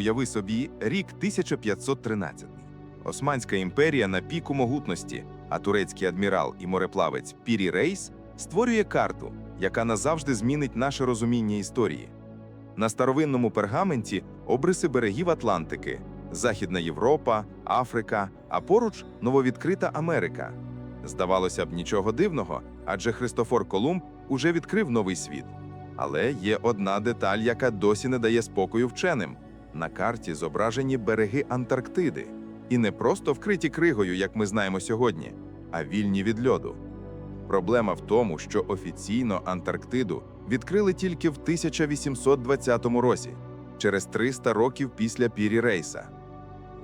Уяви собі рік 1513. Османська імперія на піку могутності, а турецький адмірал і мореплавець Пірі Рейс створює карту, яка назавжди змінить наше розуміння історії. На старовинному пергаменті обриси берегів Атлантики, Західна Європа, Африка, а поруч нововідкрита Америка. Здавалося б, нічого дивного, адже Христофор Колумб уже відкрив новий світ. Але є одна деталь, яка досі не дає спокою вченим. На карті зображені береги Антарктиди. І не просто вкриті кригою, як ми знаємо сьогодні, а вільні від льоду. Проблема в тому, що офіційно Антарктиду відкрили тільки в 1820 році, через 300 років після Пірі Рейса.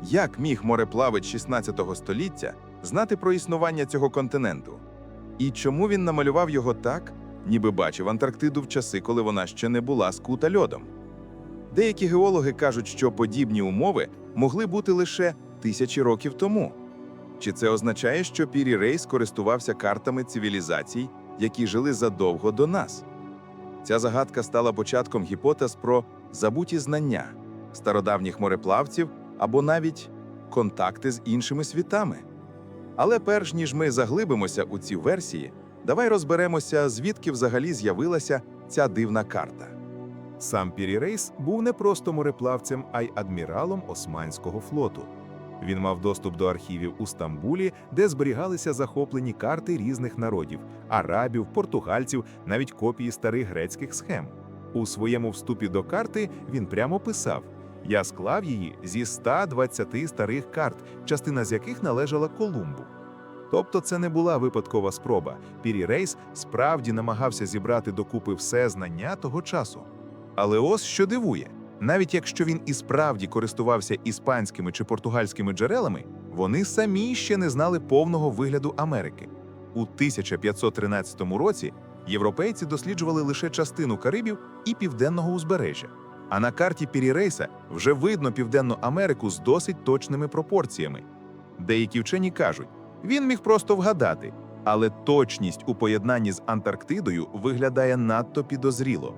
Як міг мореплавець 16 століття знати про існування цього континенту? І чому він намалював його так, ніби бачив Антарктиду в часи, коли вона ще не була скута льодом? Деякі геологи кажуть, що подібні умови могли бути лише тисячі років тому. Чи це означає, що Пірі Рейс користувався картами цивілізацій, які жили задовго до нас? Ця загадка стала початком гіпотез про забуті знання стародавніх мореплавців або навіть контакти з іншими світами. Але перш ніж ми заглибимося у ці версії, давай розберемося, звідки взагалі з'явилася ця дивна карта. Сам Пірі Рейс був не просто мореплавцем, а й адміралом Османського флоту. Він мав доступ до архівів у Стамбулі, де зберігалися захоплені карти різних народів арабів, португальців, навіть копії старих грецьких схем. У своєму вступі до карти він прямо писав: Я склав її зі 120 старих карт, частина з яких належала Колумбу. Тобто це не була випадкова спроба. Пірі Рейс справді намагався зібрати докупи все знання того часу. Але ось що дивує: навіть якщо він і справді користувався іспанськими чи португальськими джерелами, вони самі ще не знали повного вигляду Америки. У 1513 році європейці досліджували лише частину Карибів і південного узбережжя. А на карті Пірірейса вже видно Південну Америку з досить точними пропорціями. Деякі вчені кажуть, він міг просто вгадати, але точність у поєднанні з Антарктидою виглядає надто підозріло.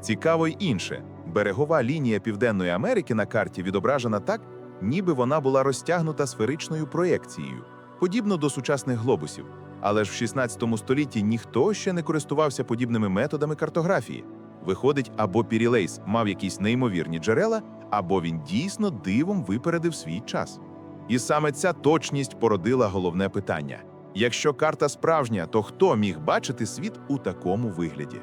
Цікаво й інше: берегова лінія Південної Америки на карті відображена так, ніби вона була розтягнута сферичною проекцією, подібно до сучасних глобусів. Але ж в 16 столітті ніхто ще не користувався подібними методами картографії. Виходить, або Пірілейс мав якісь неймовірні джерела, або він дійсно дивом випередив свій час. І саме ця точність породила головне питання: якщо карта справжня, то хто міг бачити світ у такому вигляді?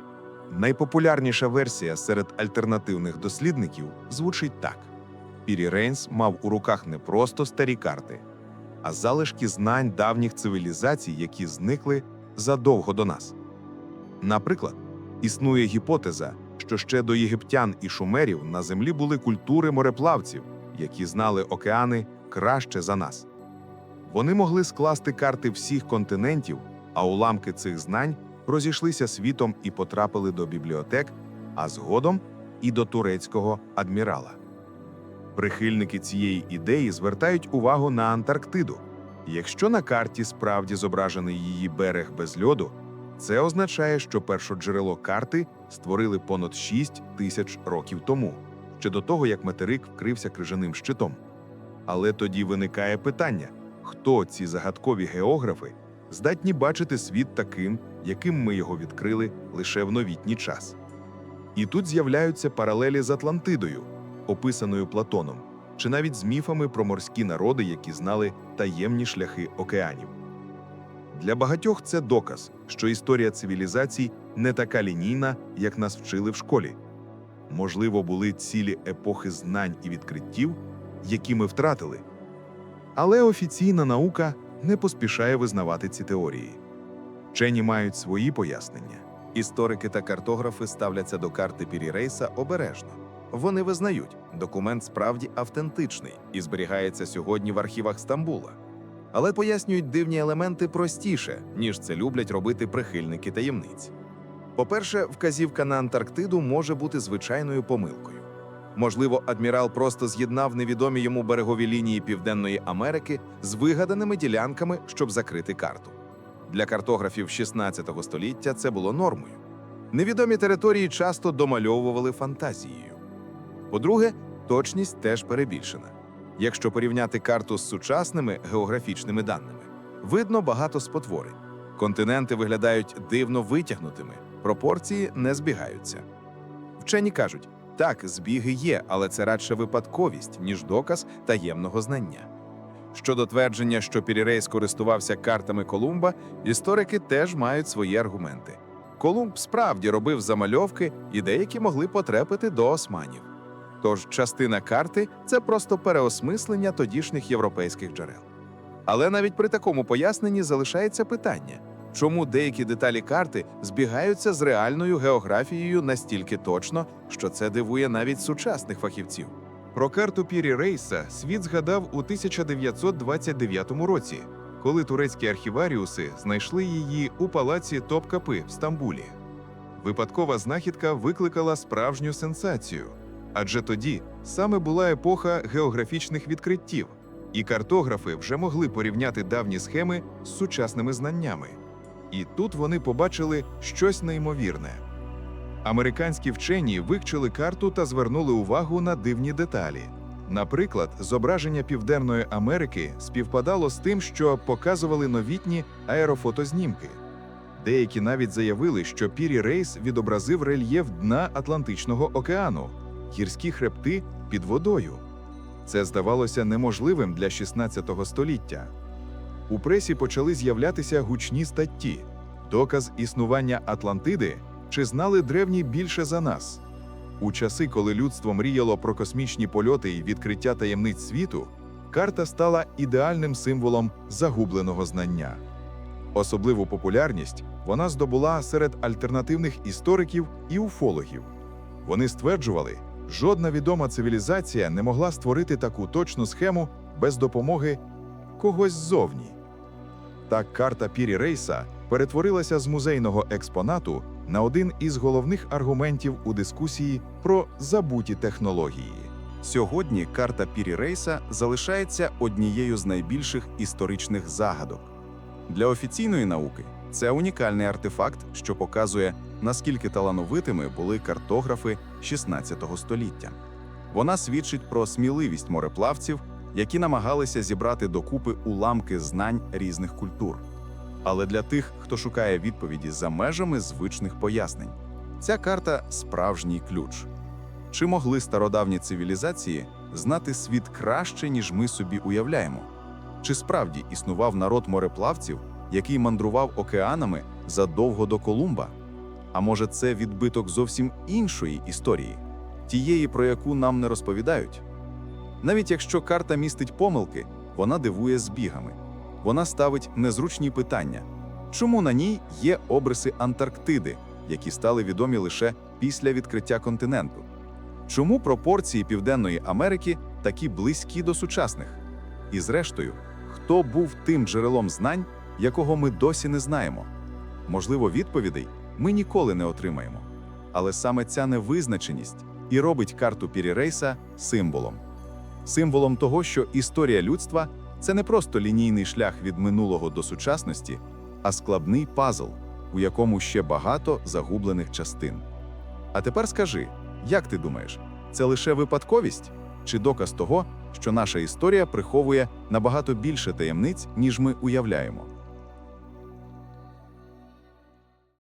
Найпопулярніша версія серед альтернативних дослідників звучить так: Пірі Рейнс мав у руках не просто старі карти, а залишки знань давніх цивілізацій, які зникли задовго до нас. Наприклад, існує гіпотеза, що ще до єгиптян і шумерів на землі були культури мореплавців, які знали океани краще за нас. Вони могли скласти карти всіх континентів, а уламки цих знань розійшлися світом і потрапили до бібліотек, а згодом і до турецького адмірала. Прихильники цієї ідеї звертають увагу на Антарктиду. Якщо на карті справді зображений її берег без льоду, це означає, що першоджерело карти створили понад 6 тисяч років тому, ще до того, як материк вкрився крижаним щитом. Але тоді виникає питання: хто ці загадкові географи здатні бачити світ таким, яким ми його відкрили лише в новітній час? І тут з'являються паралелі з Атлантидою, описаною Платоном, чи навіть з міфами про морські народи, які знали таємні шляхи океанів. Для багатьох це доказ, що історія цивілізацій не така лінійна, як нас вчили в школі. Можливо, були цілі епохи знань і відкриттів, які ми втратили. Але офіційна наука не поспішає визнавати ці теорії. Вчені мають свої пояснення. Історики та картографи ставляться до карти Пірірейса обережно. Вони визнають, документ справді автентичний і зберігається сьогодні в архівах Стамбула. Але пояснюють дивні елементи простіше, ніж це люблять робити прихильники таємниць. По-перше, вказівка на Антарктиду може бути звичайною помилкою. Можливо, адмірал просто з'єднав невідомі йому берегові лінії Південної Америки з вигаданими ділянками, щоб закрити карту. Для картографів 16 століття це було нормою. Невідомі території часто домальовували фантазією. По-друге, точність теж перебільшена. Якщо порівняти карту з сучасними географічними даними, видно багато спотворень. Континенти виглядають дивно витягнутими, пропорції не збігаються. Вчені кажуть, так, збіги є, але це радше випадковість, ніж доказ таємного знання. Щодо твердження, що Пірірей скористувався картами Колумба, історики теж мають свої аргументи. Колумб справді робив замальовки, і деякі могли потрапити до османів. Тож частина карти це просто переосмислення тодішніх європейських джерел. Але навіть при такому поясненні залишається питання, чому деякі деталі карти збігаються з реальною географією настільки точно, що це дивує навіть сучасних фахівців. Про карту Пірі Рейса світ згадав у 1929 році, коли турецькі архіваріуси знайшли її у палаці Топкапи в Стамбулі. Випадкова знахідка викликала справжню сенсацію, адже тоді саме була епоха географічних відкриттів, і картографи вже могли порівняти давні схеми з сучасними знаннями. І тут вони побачили щось неймовірне. Американські вчені вивчили карту та звернули увагу на дивні деталі. Наприклад, зображення Південної Америки співпадало з тим, що показували новітні аерофотознімки. Деякі навіть заявили, що Пірі Рейс відобразив рельєф дна Атлантичного океану, гірські хребти під водою. Це здавалося неможливим для 16 століття. У пресі почали з'являтися гучні статті, доказ існування Атлантиди чи знали древні більше за нас. У часи, коли людство мріяло про космічні польоти і відкриття таємниць світу, карта стала ідеальним символом загубленого знання. Особливу популярність вона здобула серед альтернативних істориків і уфологів. Вони стверджували, жодна відома цивілізація не могла створити таку точну схему без допомоги когось ззовні. Так карта Пірі Рейса перетворилася з музейного експонату на один із головних аргументів у дискусії про забуті технології. Сьогодні карта Пірі Рейса залишається однією з найбільших історичних загадок. Для офіційної науки це унікальний артефакт, що показує, наскільки талановитими були картографи 16 століття. Вона свідчить про сміливість мореплавців, які намагалися зібрати докупи уламки знань різних культур. Але для тих, хто шукає відповіді за межами звичних пояснень, ця карта справжній ключ. Чи могли стародавні цивілізації знати світ краще, ніж ми собі уявляємо? Чи справді існував народ мореплавців, який мандрував океанами задовго до Колумба? А може, це відбиток зовсім іншої історії, тієї, про яку нам не розповідають? Навіть якщо карта містить помилки, вона дивує збігами. Вона ставить незручні питання. Чому на ній є обриси Антарктиди, які стали відомі лише після відкриття континенту? Чому пропорції Південної Америки такі близькі до сучасних? І зрештою, хто був тим джерелом знань, якого ми досі не знаємо? Можливо, відповідей ми ніколи не отримаємо. Але саме ця невизначеність і робить карту Пірірейса символом. Символом того, що історія людства це не просто лінійний шлях від минулого до сучасності, а складний пазл, у якому ще багато загублених частин. А тепер скажи, як ти думаєш, це лише випадковість чи доказ того, що наша історія приховує набагато більше таємниць, ніж ми уявляємо?